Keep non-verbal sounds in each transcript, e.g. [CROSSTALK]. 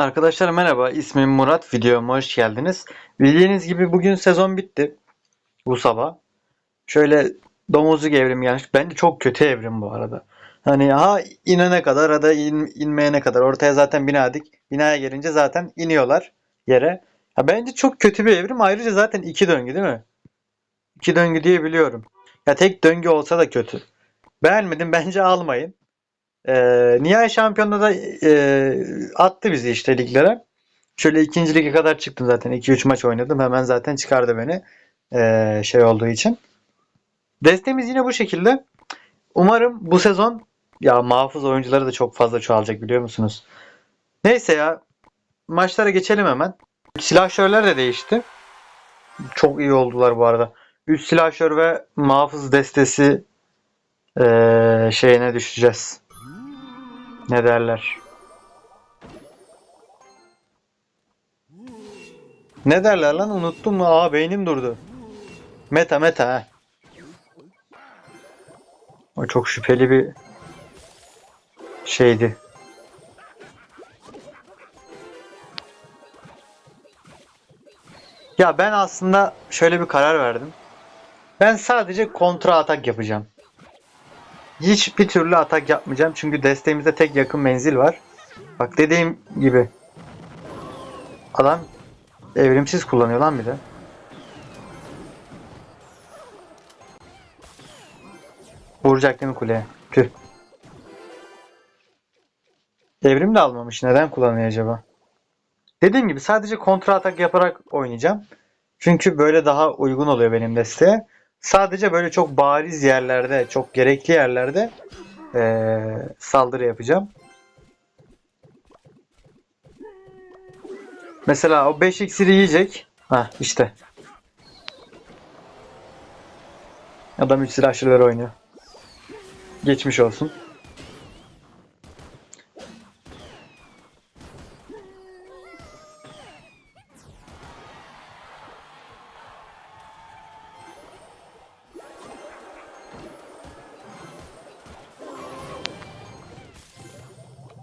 Arkadaşlar merhaba, ismim Murat. Videoma hoş geldiniz. Bildiğiniz gibi bugün sezon bitti. Bu sabah. Şöyle domuzluk evrim gelmiş. Bence çok kötü evrim bu arada. Hani ha inene kadar ya da in- inmeyene kadar. Ortaya zaten bina dik. Binaya gelince zaten iniyorlar yere. Ha, bence çok kötü bir evrim. Ayrıca zaten iki döngü değil mi? İki döngü diye biliyorum. Ya tek döngü olsa da kötü. Beğenmedim bence almayın. Ee, nihai şampiyonda da e, attı bizi işte liglere. Şöyle ikinci lige kadar çıktım zaten. 2-3 maç oynadım. Hemen zaten çıkardı beni. ee, şey olduğu için. Destemiz yine bu şekilde. Umarım bu sezon ya muhafız oyuncuları da çok fazla çoğalacak biliyor musunuz? Neyse ya maçlara geçelim hemen. Silahşörler de değişti. Çok iyi oldular bu arada. 3 silahşör ve muhafız destesi ee, şeyine düşeceğiz. Ne derler? Ne derler lan unuttum mu? Aa beynim durdu. Meta meta ha. O çok şüpheli bir şeydi. Ya ben aslında şöyle bir karar verdim. Ben sadece kontra atak yapacağım. Hiçbir türlü atak yapmayacağım. Çünkü desteğimizde tek yakın menzil var. Bak dediğim gibi. Adam evrimsiz kullanıyor lan bir de. Vuracak değil mi kuleye? Tüh. Evrim de almamış. Neden kullanıyor acaba? Dediğim gibi sadece kontra atak yaparak oynayacağım. Çünkü böyle daha uygun oluyor benim desteğe. Sadece böyle çok bariz yerlerde, çok gerekli yerlerde eee, saldırı yapacağım. Mesela o 5 iksiri yiyecek. Ha işte. Adam 3 silahşörler oynuyor. Geçmiş olsun.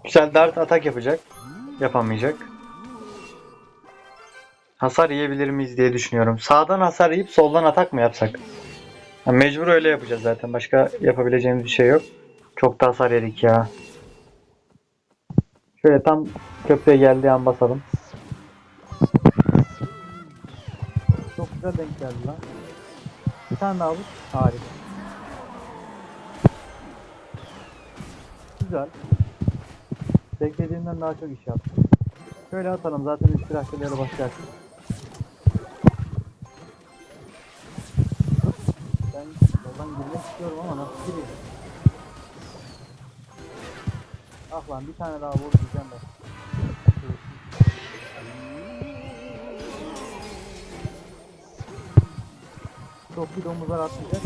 Güzel dart atak yapacak. Yapamayacak. Hasar yiyebilir miyiz diye düşünüyorum. Sağdan hasar yiyip soldan atak mı yapsak? Ha, mecbur öyle yapacağız zaten. Başka yapabileceğimiz bir şey yok. Çok da hasar yedik ya. Şöyle tam köprüye geldiği an basalım. Çok güzel denk geldi lan. Bir tane daha vur. Harika. Güzel. Beklediğimden daha çok iş yaptı. Şöyle atalım zaten üst silahları başlarsın. Ben yoldan girmek istiyorum ama nasıl gireyim? Ah lan bir tane daha vur diyeceğim de. Çok bir domuzlar atlayacak.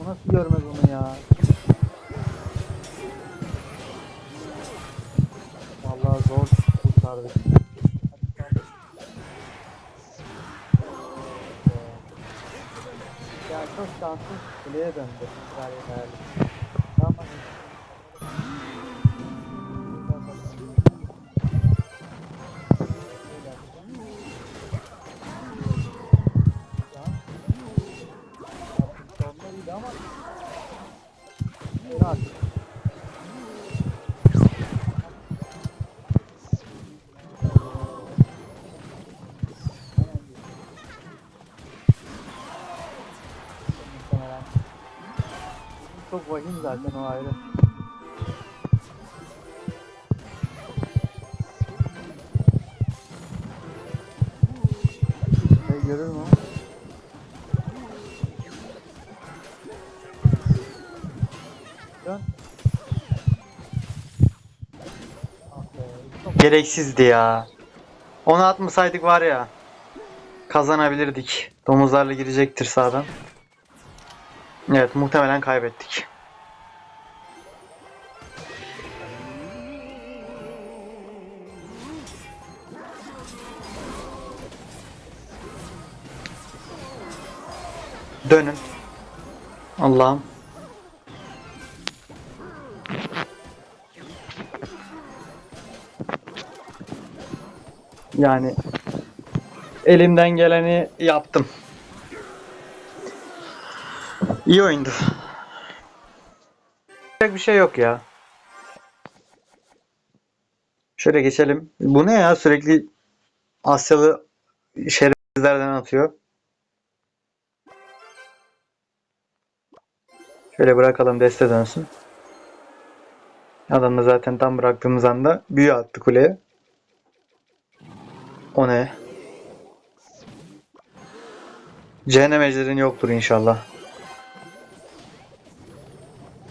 O nasıl görmez onu ya? Kaldır. Ya çok şanssız kuleye döndü. Gayet değerli. Çok vahim zaten o ayrı. Şey görür mü? Dön. Gereksizdi ya. Onu atmasaydık var ya kazanabilirdik. Domuzlarla girecektir sağdan. Evet muhtemelen kaybettik. Dönün. Allah'ım. Yani elimden geleni yaptım. İyi oyundu. Yapacak bir şey yok ya. Şöyle geçelim. Bu ne ya? Sürekli Asyalı şerefsizlerden atıyor. Şöyle bırakalım deste dönsün. Adam da zaten tam bıraktığımız anda büyü attı kuleye. O ne? Cehennem ejderin yoktur inşallah.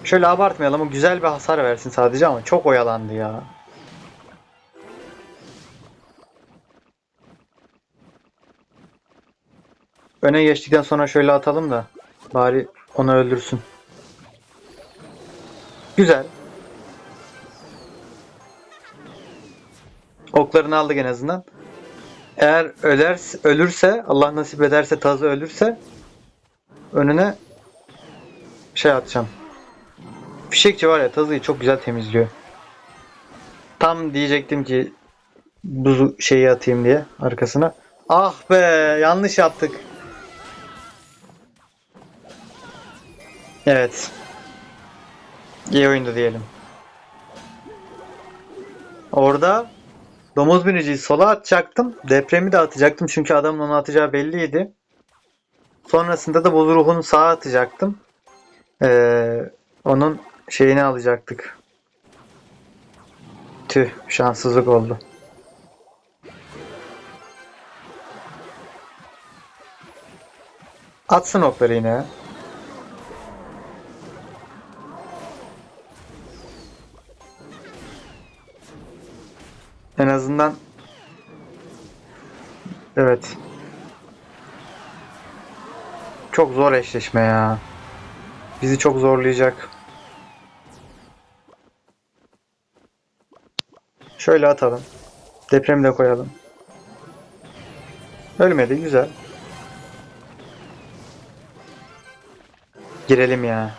Şöyle abartmayalım. O güzel bir hasar versin sadece ama çok oyalandı ya. Öne geçtikten sonra şöyle atalım da bari onu öldürsün. Güzel. Oklarını aldık en azından. Eğer ölerse, ölürse, Allah nasip ederse tazı ölürse önüne şey atacağım. Fişekçi var ya tazıyı çok güzel temizliyor. Tam diyecektim ki buzu şeyi atayım diye arkasına. Ah be yanlış yaptık. Evet. İyi oyundu diyelim. Orada domuz biniciyi sola atacaktım. Depremi de atacaktım çünkü adamın onu atacağı belliydi. Sonrasında da buz ruhunu sağa atacaktım. Ee, onun şeyini alacaktık. Tüh şanssızlık oldu. Atsın okları yine. En azından evet. Çok zor eşleşme ya. Bizi çok zorlayacak. Şöyle atalım. Depremi de koyalım. Ölmedi güzel. Girelim ya.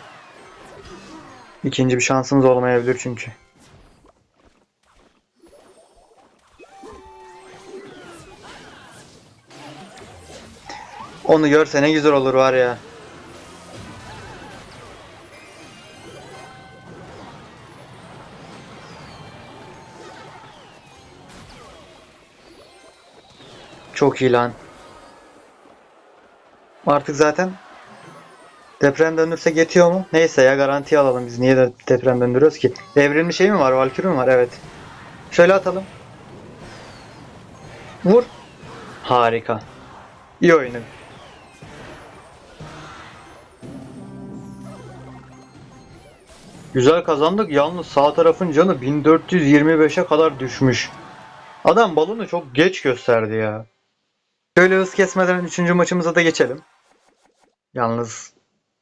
İkinci bir şansımız olmayabilir çünkü. Onu görse ne güzel olur var ya. Çok iyi lan. Artık zaten deprem döndürsek yetiyor mu? Neyse ya garantiye alalım biz. Niye de deprem döndürüyoruz ki? Devrilmiş şey mi var? Valkürü mü var? Evet. Şöyle atalım. Vur. Harika. İyi oyun. Güzel kazandık. Yalnız sağ tarafın canı 1425'e kadar düşmüş. Adam balonu çok geç gösterdi ya. Şöyle hız kesmeden 3. maçımıza da geçelim. Yalnız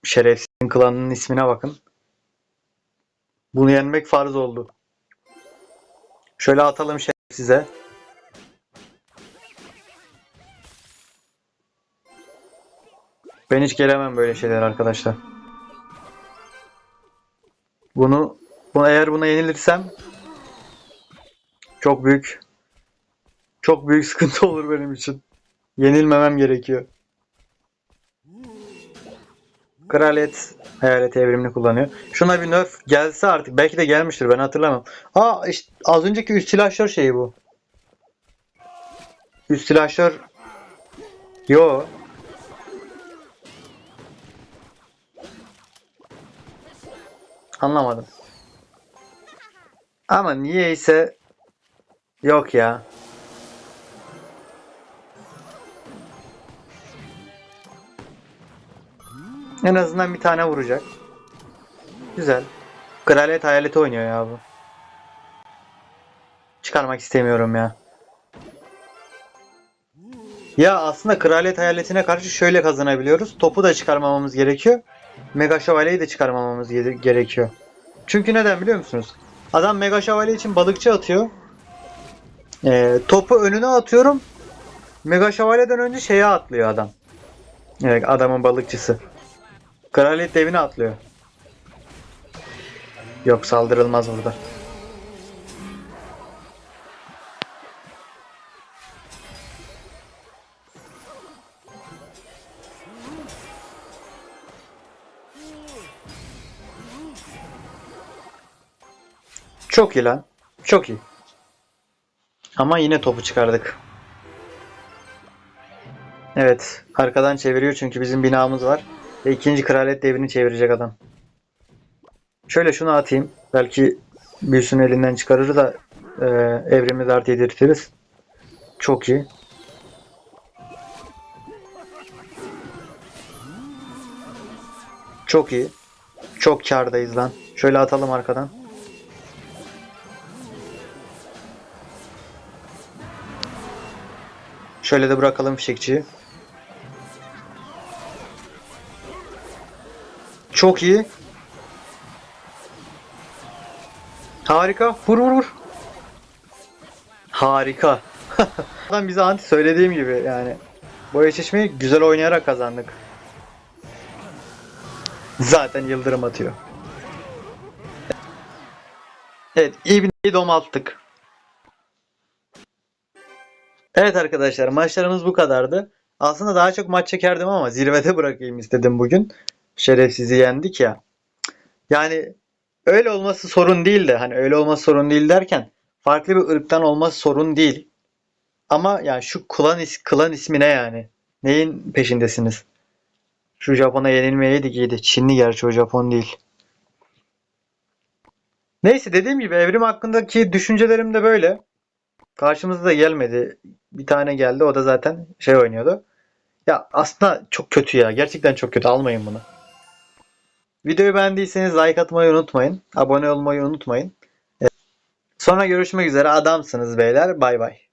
şerefsizin klanının ismine bakın. Bunu yenmek farz oldu. Şöyle atalım şerefsize. Ben hiç gelemem böyle şeyler arkadaşlar. Bunu, bunu eğer buna yenilirsem çok büyük çok büyük [LAUGHS] sıkıntı olur benim için. Yenilmemem gerekiyor. Kraliyet hayalet evrimini kullanıyor. Şuna bir nerf gelse artık. Belki de gelmiştir ben hatırlamam. Aa işte az önceki üst silahşör şeyi bu. Üst silahşör Yo. Anlamadım. Ama niyeyse yok ya. En azından bir tane vuracak. Güzel. Kraliyet hayaleti oynuyor ya bu. Çıkarmak istemiyorum ya. Ya aslında kraliyet hayaletine karşı şöyle kazanabiliyoruz. Topu da çıkarmamamız gerekiyor. Mega şövalyeyi de çıkarmamamız gere- gerekiyor. Çünkü neden biliyor musunuz? Adam mega şövalye için balıkçı atıyor. Ee, topu önüne atıyorum. Mega şövalyeden önce şeye atlıyor adam. Evet, adamın balıkçısı. Kraliyet devine atlıyor. Yok saldırılmaz burada. Çok iyi lan. Çok iyi. Ama yine topu çıkardık. Evet. Arkadan çeviriyor çünkü bizim binamız var. Ve ikinci kraliyet devrini çevirecek adam. Şöyle şunu atayım. Belki büyüsünü elinden çıkarır da e, evrimi dart yedirtiriz. Çok iyi. Çok iyi. Çok kardayız lan. Şöyle atalım arkadan. Şöyle de bırakalım fişekçiyi. Çok iyi. Harika. Vur vur vur. Harika. [LAUGHS] Adam bize anti söylediğim gibi yani. Bu eşleşmeyi güzel oynayarak kazandık. Zaten yıldırım atıyor. Evet, iyi bir dom attık. Evet arkadaşlar, maçlarımız bu kadardı. Aslında daha çok maç çekerdim ama zirvede [LAUGHS] bırakayım istedim bugün. Şerefsizi yendik ya. Yani öyle olması sorun değil de hani öyle olması sorun değil derken farklı bir ırktan olması sorun değil. Ama yani şu klan, is klan ismi ne yani? Neyin peşindesiniz? Şu Japon'a yenilmeyeydik iyiydi. Çinli gerçi o Japon değil. Neyse dediğim gibi evrim hakkındaki düşüncelerim de böyle. Karşımıza da gelmedi. Bir tane geldi o da zaten şey oynuyordu. Ya aslında çok kötü ya. Gerçekten çok kötü. Almayın bunu. Videoyu beğendiyseniz like atmayı unutmayın. Abone olmayı unutmayın. Sonra görüşmek üzere. Adamsınız beyler. Bay bay.